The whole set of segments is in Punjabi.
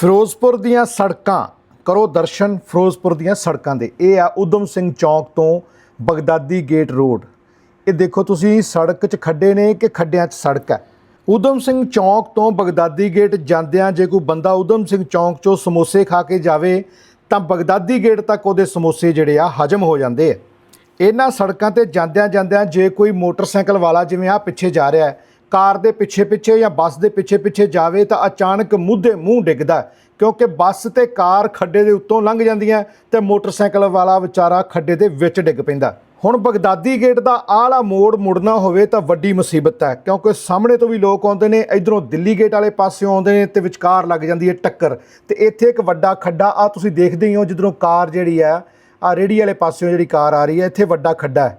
ਫਿਰੋਜ਼ਪੁਰ ਦੀਆਂ ਸੜਕਾਂ, ਕਰੋ ਦਰਸ਼ਨ ਫਿਰੋਜ਼ਪੁਰ ਦੀਆਂ ਸੜਕਾਂ ਦੇ। ਇਹ ਆ ਉਦਮ ਸਿੰਘ ਚੌਂਕ ਤੋਂ ਬਗਦਾਦੀ ਗੇਟ ਰੋਡ। ਇਹ ਦੇਖੋ ਤੁਸੀਂ, ਸੜਕ 'ਚ ਖੱਡੇ ਨੇ ਕਿ ਖੱਡਿਆਂ 'ਚ ਸੜਕ ਹੈ? ਉਦਮ ਸਿੰਘ ਚੌਂਕ ਤੋਂ ਬਗਦਾਦੀ ਗੇਟ ਜਾਂਦਿਆਂ ਜੇ ਕੋਈ ਬੰਦਾ ਉਦਮ ਸਿੰਘ ਚੌਂਕ 'ਚੋਂ ਸਮੋਸੇ ਖਾ ਕੇ ਜਾਵੇ, ਤਾਂ ਬਗਦਾਦੀ ਗੇਟ ਤੱਕ ਉਹਦੇ ਸਮੋਸੇ ਜਿਹੜੇ ਆ ਹਜਮ ਹੋ ਜਾਂਦੇ ਆ। ਇਹਨਾਂ ਸੜਕਾਂ ਤੇ ਜਾਂਦਿਆਂ ਜਾਂਦਿਆਂ ਜੇ ਕੋਈ ਮੋਟਰਸਾਈਕਲ ਵਾਲਾ ਜਿਵੇਂ ਆ ਪਿੱਛੇ ਜਾ ਰਿਹਾ ਹੈ ਕਾਰ ਦੇ ਪਿੱਛੇ ਪਿੱਛੇ ਜਾਂ ਬੱਸ ਦੇ ਪਿੱਛੇ ਪਿੱਛੇ ਜਾਵੇ ਤਾਂ ਅਚਾਨਕ ਮੂਧੇ ਮੂੰਹ ਡਿੱਗਦਾ ਕਿਉਂਕਿ ਬੱਸ ਤੇ ਕਾਰ ਖੱਡੇ ਦੇ ਉੱਤੋਂ ਲੰਘ ਜਾਂਦੀਆਂ ਤੇ ਮੋਟਰਸਾਈਕਲ ਵਾਲਾ ਵਿਚਾਰਾ ਖੱਡੇ ਦੇ ਵਿੱਚ ਡਿੱਗ ਪੈਂਦਾ ਹੁਣ ਬਗਦਾਦੀ ਗੇਟ ਦਾ ਆਲਾ ਮੋੜ ਮੁੜਨਾ ਹੋਵੇ ਤਾਂ ਵੱਡੀ ਮੁਸੀਬਤ ਹੈ, ਕਿਉਂਕਿ ਸਾਹਮਣੇ ਤੋਂ ਵੀ ਲੋਕ ਆਉਂਦੇ ਨੇ, ਇਧਰੋਂ ਦਿੱਲੀ ਗੇਟ ਵਾਲੇ ਪਾਸਿਓਂ ਆਉਂਦੇ ਨੇ ਤੇ ਵਿਚਕਾਰ ਲੱਗ ਜਾਂਦੀ ਹੈ ਟੱਕਰ। ਤੇ ਇੱਥੇ ਇੱਕ ਵੱਡਾ ਖੱਡਾ ਆ ਤੁਸੀਂ ਦੇਖਦੇ ਹੀ ਹੋ ਜਿੱਧਰੋਂ ਕਾਰ ਜਿਹੜੀ ਹੈ ਆ ਰੇੜੀ ਵਾਲੇ ਪਾਸਿਓਂ ਜਿਹੜੀ ਕਾਰ ਆ ਰਹੀ ਹੈ, ਇੱਥੇ ਵੱਡਾ ਖੱਡਾ ਹੈ।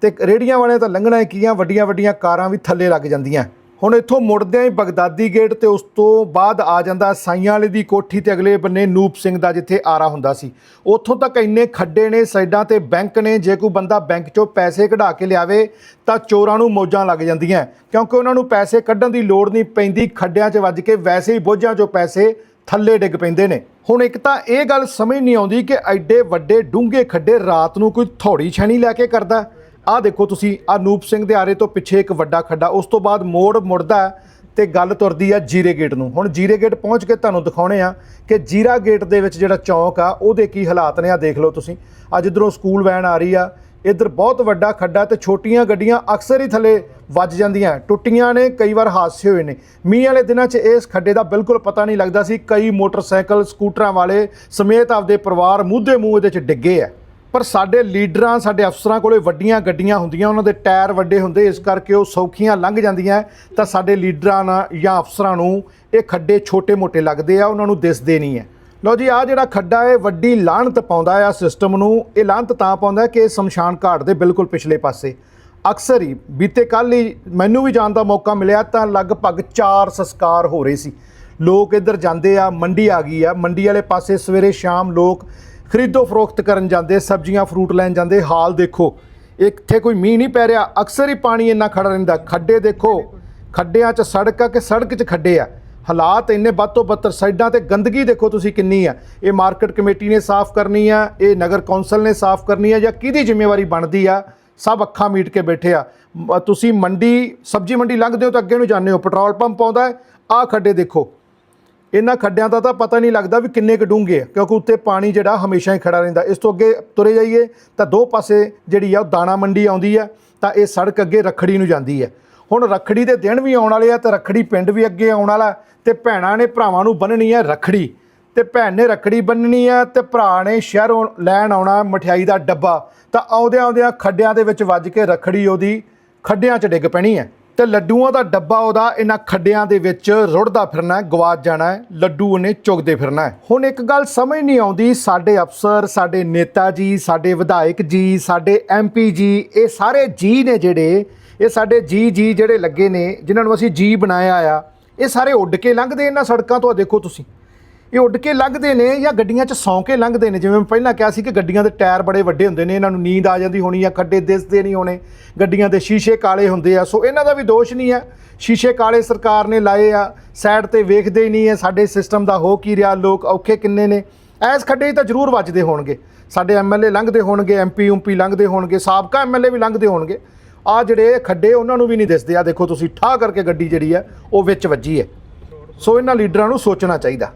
ਤੇ ਰੇੜੀਆਂ ਵਾਲਿਆਂ ਤਾਂ ਲੰਘਣਾ ਹੀ ਆ? ਵੱਡੀਆਂ ਵੱਡੀਆਂ ਕਾਰਾਂ ਵੀ ਥੱਲੇ ਲੱਗ ਜਾਂਦੀਆਂ। ਹੁਣ ਇੱਥੋਂ ਮੁੜਦਿਆਂ ਹੀ ਬਗਦਾਦੀ ਗੇਟ ਤੇ ਉਸ ਤੋਂ ਬਾਅਦ ਆ ਜਾਂਦਾ ਸਾਈਆਂ ਵਾਲੇ ਦੀ ਕੋਠੀ ਤੇ ਅਗਲੇ ਬੰਨੇ ਨੂਪ ਸਿੰਘ ਦਾ ਜਿੱਥੇ ਆਰਾ ਹੁੰਦਾ ਸੀ। ਉੱਥੋਂ ਤੱਕ ਇੰਨੇ ਖੱਡੇ ਨੇ, ਸਾਈਡਾਂ ਤੇ ਬੈਂਕ ਨੇ, ਜੇ ਕੋਈ ਬੰਦਾ ਬੈਂਕ 'ਚੋਂ ਪੈਸੇ ਕਢਾ ਕੇ ਲਿਆਵੇ ਤਾਂ ਚੋਰਾਂ ਨੂੰ ਮੌਜਾਂ ਲੱਗ ਜਾਂਦੀਆਂ। ਕਿਉਂਕਿ ਉਹਨਾਂ ਨੂੰ ਪੈਸੇ ਕੱਢਣ ਦੀ ਲੋੜ ਨਹੀਂ ਪੈਂਦੀ, ਖੱਡਿਆਂ 'ਚ ਵੱਜ ਕੇ ਵੈਸੇ ਹੀ ਬੋਝਾਂ 'ਚੋਂ ਪੈਸੇ ਥੱਲੇ ਡਿੱਗ ਪੈਂਦੇ ਨੇ। ਹੁਣ ਇੱਕ ਤਾਂ ਇਹ ਗੱਲ ਸਮਝ ਨਹੀਂ ਆਉਂਦੀ ਕਿ ਐਡੇ ਵੱਡੇ ਡੂੰਘੇ ਖੱਡੇ ਰਾਤ ਨੂੰ ਕੋਈ ਥੋੜੀ ਛਣੀ ਲੈ ਕੇ ਕਰਦਾ। ਆਹ ਦੇਖੋ ਤੁਸੀਂ, ਆ ਨੂਪ ਸਿੰਘ ਦੇ ਆਰੇ ਤੋਂ ਪਿੱਛੇ ਇੱਕ ਵੱਡਾ ਖੱਡਾ, ਉਸ ਤੋਂ ਬਾਅਦ ਮੋੜ ਮੁੜਦਾ ਹੈ ਤੇ ਗੱਲ ਤੁਰਦੀ ਆ ਜੀਰੇ ਗੇਟ ਨੂੰ। ਹੁਣ ਜੀਰੇ ਗੇਟ ਪਹੁੰਚ ਕੇ ਤੁਹਾਨੂੰ ਦਿਖਾਉਣੇ ਆ ਕਿ ਜੀਰਾ ਗੇਟ ਦੇ ਵਿੱਚ ਜਿਹੜਾ ਚੌਂਕ ਆ, ਉਹਦੇ ਕੀ ਹਾਲਾਤ ਨੇ, ਆ ਦੇਖ ਲਓ ਤੁਸੀਂ। ਅੱਜ ਇਧਰੋਂ ਸਕੂਲ ਵੈਨ ਆ ਰਹੀ ਆ, ਇੱਧਰ ਬਹੁਤ ਵੱਡਾ ਖੱਡਾ ਤੇ ਛੋਟੀਆਂ ਗੱਡੀਆਂ ਅਕਸਰ ਹੀ ਥੱਲੇ ਵੱਜ ਜਾਂਦੀਆਂ ਟੁੱਟੀਆਂ ਨੇ, ਕਈ ਵਾਰ ਹਾਦਸੇ ਹੋਏ ਨੇ। ਮੀਂਹ ਵਾਲੇ ਦਿਨਾਂ 'ਚ ਇਸ ਖੱਡੇ ਦਾ ਬਿਲਕੁਲ ਪਤਾ ਨਹੀਂ ਲੱਗਦਾ ਸੀ, ਕਈ ਮੋਟਰਸਾਈਕਲ, ਸਕੂਟਰਾਂ ਵਾਲੇ ਸਮੇਤ ਆਪਦੇ ਪਰਿਵਾਰ ਮੂਧੇ ਮੂੰਹ ਇਹਦੇ 'ਚ ਡਿੱਗੇ ਆ। ਪਰ ਸਾਡੇ ਲੀਡਰਾਂ, ਸਾਡੇ ਅਫਸਰਾਂ ਕੋਲੇ ਵੱਡੀਆਂ ਗੱਡੀਆਂ ਹੁੰਦੀਆਂ, ਉਹਨਾਂ ਦੇ ਟਾਇਰ ਵੱਡੇ ਹੁੰਦੇ, ਇਸ ਕਰਕੇ ਉਹ ਸੌਖੀਆਂ ਲੰਘ ਜਾਂਦੀਆਂ ਤਾਂ ਸਾਡੇ ਲੀਡਰਾਂ ਨਾਲ ਜਾਂ ਅਫਸਰਾਂ ਨੂੰ ਇਹ ਖੱਡੇ ਛੋਟੇ-ਮੋਟੇ ਲੱਗਦੇ ਆ, ਉਹਨਾਂ ਨੂੰ ਦਿਸਦੇ ਨਹੀਂ ਹੈ। ਲਓ ਜੀ ਆ ਜਿਹੜਾ ਖੱਡਾ ਹੈ, ਵੱਡੀ ਲਾਹਨਤ ਪਾਉਂਦਾ ਆ ਸਿਸਟਮ ਨੂੰ, ਇਹ ਲਾਹਨਤ ਤਾਂ ਪਾਉਂਦਾ ਕਿ ਇਹ ਸ਼ਮਸ਼ਾਨ ਘਾਟ ਦੇ ਬਿਲਕੁਲ ਪਿਛਲੇ ਪਾਸੇ। ਅਕਸਰ ਹੀ ਬੀਤੇ ਕੱਲ ਹੀ ਮੈਨੂੰ ਵੀ ਜਾਣ ਦਾ ਮੌਕਾ ਮਿਲਿਆ, ਤਾਂ ਲਗਭਗ 4 ਸੰਸਕਾਰ ਹੋ ਰਹੇ ਸੀ। ਲੋਕ ਇੱਧਰ ਜਾਂਦੇ ਆ, ਮੰਡੀ ਆ ਗਈ ਆ, ਮੰਡੀ ਵਾਲੇ ਪਾਸੇ ਸਵੇਰੇ ਸ਼ਾਮ ਲੋਕ ਖਰੀਦੋ ਫਰੋਖਤ ਕਰਨ ਜਾਂਦੇ, ਸਬਜ਼ੀਆਂ, ਫਰੂਟ ਲੈਣ ਜਾਂਦੇ, ਹਾਲ ਦੇਖੋ। ਇੱਥੇ ਕੋਈ ਮੀਂਹ ਨਹੀਂ ਪੈ ਰਿਹਾ, ਅਕਸਰ ਹੀ ਪਾਣੀ ਇੰਨਾ ਖੜਾ ਰਹਿੰਦਾ। ਖੱਡੇ ਦੇਖੋ, ਖੱਡਿਆਂ 'ਚ ਸੜਕ ਆ ਕਿ ਸੜਕ 'ਚ ਖੱਡੇ ਆ? ਹਾਲਾਤ ਇੰਨੇ ਵੱਧ ਤੋਂ ਬੱਤਰ ਸਾਈਡਾਂ ਤੇ ਗੰਦਗੀ ਦੇਖੋ ਤੁਸੀਂ ਕਿੰਨੀ ਆ। ਇਹ ਮਾਰਕੀਟ ਕਮੇਟੀ ਨੇ ਸਾਫ਼ ਕਰਨੀ ਆ, ਇਹ ਨਗਰ ਕੌਂਸਲ ਨੇ ਸਾਫ਼ ਕਰਨੀ ਆ, ਜਾਂ ਕਿਹਦੀ ਜ਼ਿੰਮੇਵਾਰੀ ਬਣਦੀ ਆ? ਸਭ ਅੱਖਾਂ ਮੀਟ ਕੇ ਬੈਠੇ ਆ। ਤੁਸੀਂ ਮੰਡੀ, ਸਬਜ਼ੀ ਮੰਡੀ ਲੰਘਦੇ ਹੋ ਤਾਂ ਅੱਗੇ ਨੂੰ ਜਾਂਦੇ ਹੋ, ਪੈਟਰੋਲ ਪੰਪ ਆਉਂਦਾ ਹੈ, ਆਹ ਖੱਡੇ ਦੇਖੋ। ਇਹਨਾਂ ਖੱਡਿਆਂ ਦਾ ਤਾਂ ਪਤਾ ਨਹੀਂ ਲੱਗਦਾ ਵੀ ਕਿੰਨੇ ਕੁ ਡੂੰਘੇ ਆ, ਕਿਉਂਕਿ ਉੱਤੇ ਪਾਣੀ ਜਿਹੜਾ ਹਮੇਸ਼ਾ ਹੀ ਖੜਾ ਰਹਿੰਦਾ। ਇਸ ਤੋਂ ਅੱਗੇ ਤੁਰੇ ਜਾਈਏ ਤਾਂ ਦੋ ਪਾਸੇ ਜਿਹੜੀ ਆ ਉਹ ਦਾਣਾ ਮੰਡੀ ਆਉਂਦੀ ਆ, ਤਾਂ ਇਹ ਸੜਕ ਅੱਗੇ ਰੱਖੜੀ ਨੂੰ ਜਾਂਦੀ ਹੈ ਹੁਣ ਰੱਖੜੀ ਦੇ ਦਿਨ ਵੀ ਆਉਣ ਵਾਲੇ ਆ ਤੇ ਰੱਖੜੀ ਪਿੰਡ ਵੀ ਅੱਗੇ ਆਉਣ ਵਾਲਾ, ਤੇ ਭੈਣਾਂ ਨੇ ਭਰਾਵਾਂ ਨੂੰ ਬੰਨਣੀ ਆ ਰੱਖੜੀ। ਤੇ ਭੈਣ ਨੇ ਰੱਖੜੀ ਬੰਨਣੀ ਆ ਤੇ ਭਰਾ ਨੇ ਸ਼ਹਿਰੋਂ ਲੈਣ ਆਉਣਾ ਮਠਿਆਈ ਦਾ ਡੱਬਾ। ਤਾਂ ਆਉਂਦਿਆਂ ਆਉਂਦਿਆਂ ਖੱਡਿਆਂ ਦੇ ਵਿੱਚ ਵੱਜ ਕੇ ਰੱਖੜੀ ਉਹਦੀ ਖੱਡਿਆਂ 'ਚ ਡਿੱਗ ਪੈਣੀ ਹੈ ਤੇ ਲੱਡੂਆਂ ਦਾ ਡੱਬਾ ਉਹਦਾ ਇਹਨਾਂ ਖੱਡਿਆਂ ਦੇ ਵਿੱਚ ਰੁੜਦਾ ਫਿਰਨਾ ਹੈ, ਗਵਾਚ ਜਾਣਾ ਹੈ ਲੱਡੂ ਉਹਨੇ ਚੁਗਦੇ ਫਿਰਨਾ ਹੈ। ਹੁਣ ਇੱਕ ਗੱਲ ਸਮਝ ਨਹੀਂ ਆਉਂਦੀ ਸਾਡੇ ਅਫਸਰ ਸਾਡੇ ਨੇਤਾ ਜੀ ਸਾਡੇ ਵਿਧਾਇਕ ਜੀ ਸਾਡੇ ਐਮਪੀ ਜੀ ਇਹ ਸਾਰੇ ਜੀ ਨੇ ਜਿਹੜੇ ਇਹ ਸਾਡੇ ਜੀ ਜੀ ਜਿਹੜੇ ਲੱਗੇ ਨੇ ਜਿਨ੍ਹਾਂ ਨੂੰ ਅਸੀਂ ਜੀ ਬਣਾਇਆ ਆ ਇਹ ਸਾਰੇ ਉੱਡ ਕੇ ਲੰਘਦੇ ਇਹਨਾਂ ਸੜਕਾਂ ਤੋਂ ਦੇਖੋ ਤੁਸੀਂ। ਇਹ ਉੱਡ ਕੇ ਲੰਘਦੇ ਨੇ ਜਾਂ ਗੱਡੀਆਂ 'ਚ ਸੌਂ ਕੇ ਲੰਘਦੇ ਨੇ? ਜਿਵੇਂ ਮੈਂ ਪਹਿਲਾਂ ਕਿਹਾ ਸੀ ਕਿ ਗੱਡੀਆਂ ਦੇ ਟਾਇਰ ਬੜੇ ਵੱਡੇ ਹੁੰਦੇ ਨੇ, ਇਹਨਾਂ ਨੂੰ ਨੀਂਦ ਆ ਜਾਂਦੀ ਹੋਣੀ ਆ ਖੱਡੇ ਦਿਸਦੇ ਨਹੀਂ ਹੋਣੇ, ਗੱਡੀਆਂ ਦੇ ਸ਼ੀਸ਼ੇ ਕਾਲੇ ਹੁੰਦੇ ਆ। ਸੋ ਇਹਨਾਂ ਦਾ ਵੀ ਦੋਸ਼ ਨਹੀਂ ਆ ਸ਼ੀਸ਼ੇ ਕਾਲੇ ਸਰਕਾਰ ਨੇ ਲਾਏ ਆ, ਸਾਈਡ ਤੇ ਵੇਖਦੇ ਹੀ ਨਹੀਂ ਹੈ ਸਾਡੇ ਸਿਸਟਮ ਦਾ ਹੋ ਕੀ ਰਿਹਾ, ਲੋਕ ਔਖੇ ਕਿੰਨੇ ਨੇ। ਐਸ ਖੱਡੇ 'ਚ ਤਾਂ ਜ਼ਰੂਰ ਵੱਜਦੇ ਹੋਣਗੇ। ਸਾਡੇ ਐਮਐਲਏ ਲੰਘਦੇ ਹੋਣਗੇ ਐਮਪੀ ਉਂਪੀ ਲੰਘਦੇ ਹੋਣਗੇ, ਸਾਬਕਾ ਐਮਐਲਏ ਵੀ ਲੰਘਦੇ ਹੋਣਗੇ। ਆ ਜਿਹੜੇ ਖੱਡੇ ਉਹਨਾਂ ਨੂੰ ਵੀ ਨਹੀਂ ਦਿਸਦੇ। ਆ ਦੇਖੋ ਤੁਸੀਂ ਠਾਹ ਕਰਕੇ ਗੱਡੀ ਜਿਹੜੀ ਆ, ਉਹ ਵਿੱਚ ਵੱਜੀ ਹੈ। ਸੋ ਇਹਨਾਂ ਲੀਡਰਾਂ ਨੂੰ ਸੋਚਣਾ ਚਾਹੀਦਾ।